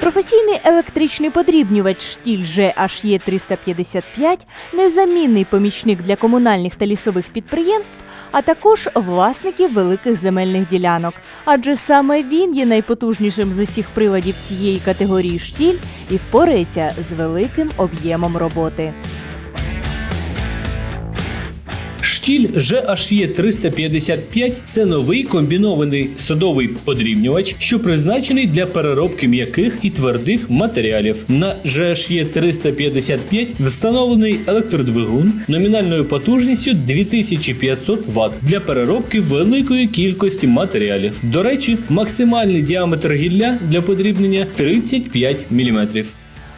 Професійний електричний подрібнювач штіль GHE 355 незамінний помічник для комунальних та лісових підприємств, а також власників великих земельних ділянок. Адже саме він є найпотужнішим з усіх приладів цієї категорії штіль і впорається з великим об'ємом роботи. Штіль GHE 355 – це новий комбінований садовий подрібнювач, що призначений для переробки м'яких і твердих матеріалів. На GHE 355 встановлений електродвигун номінальною потужністю 2500 Вт для переробки великої кількості матеріалів. До речі, максимальний діаметр гілля для подрібнення 35 мм.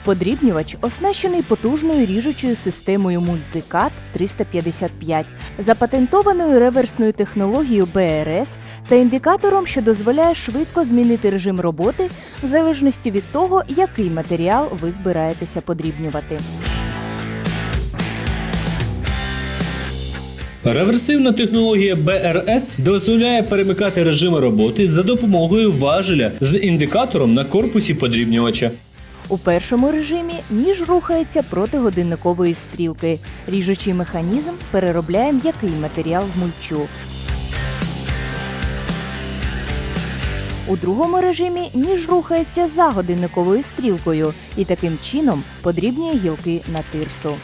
Подрібнювач оснащений потужною ріжучою системою Multicut 355, запатентованою реверсною технологією БРС та індикатором, що дозволяє швидко змінити режим роботи в залежності від того, який матеріал ви збираєтеся подрібнювати. Реверсивна технологія BRS дозволяє перемикати режими роботи за допомогою важеля з індикатором на корпусі подрібнювача. У першому режимі ніж рухається проти годинникової стрілки. Ріжучий механізм переробляє м'який матеріал в мульчу. У другому режимі ніж рухається за годинниковою стрілкою і таким чином подрібнює гілки на тирсу.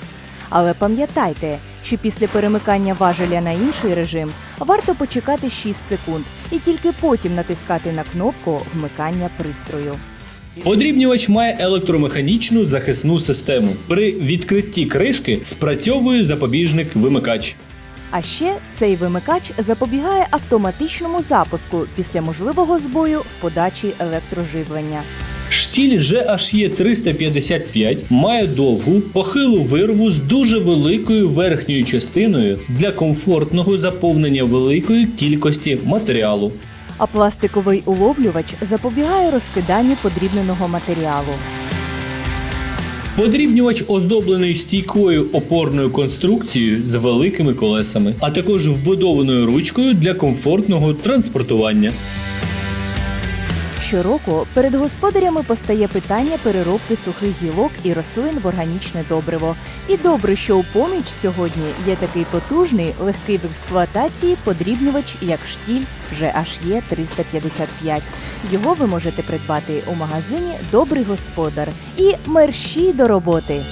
Але пам'ятайте, що після перемикання важеля на інший режим варто почекати 6 секунд і тільки потім натискати на кнопку вмикання пристрою. Подрібнювач має електромеханічну захисну систему. При відкритті кришки спрацьовує запобіжник вимикач. А ще цей вимикач запобігає автоматичному запуску після можливого збою в подачі електроживлення. Штіль GHE 355 має довгу похилу вирву з дуже великою верхньою частиною для комфортного заповнення великої кількості матеріалу. А пластиковий уловлювач запобігає розкиданню подрібненого матеріалу. Подрібнювач оздоблений стійкою опорною конструкцією з великими колесами, а також вбудованою ручкою для комфортного транспортування. Щороку перед господарями постає питання переробки сухих гілок і рослин в органічне добриво. І добре, що у поміч сьогодні є такий потужний, легкий в експлуатації подрібнювач, як штіль GHE 355. Його ви можете придбати у магазині Добрий господар і мерщій до роботи.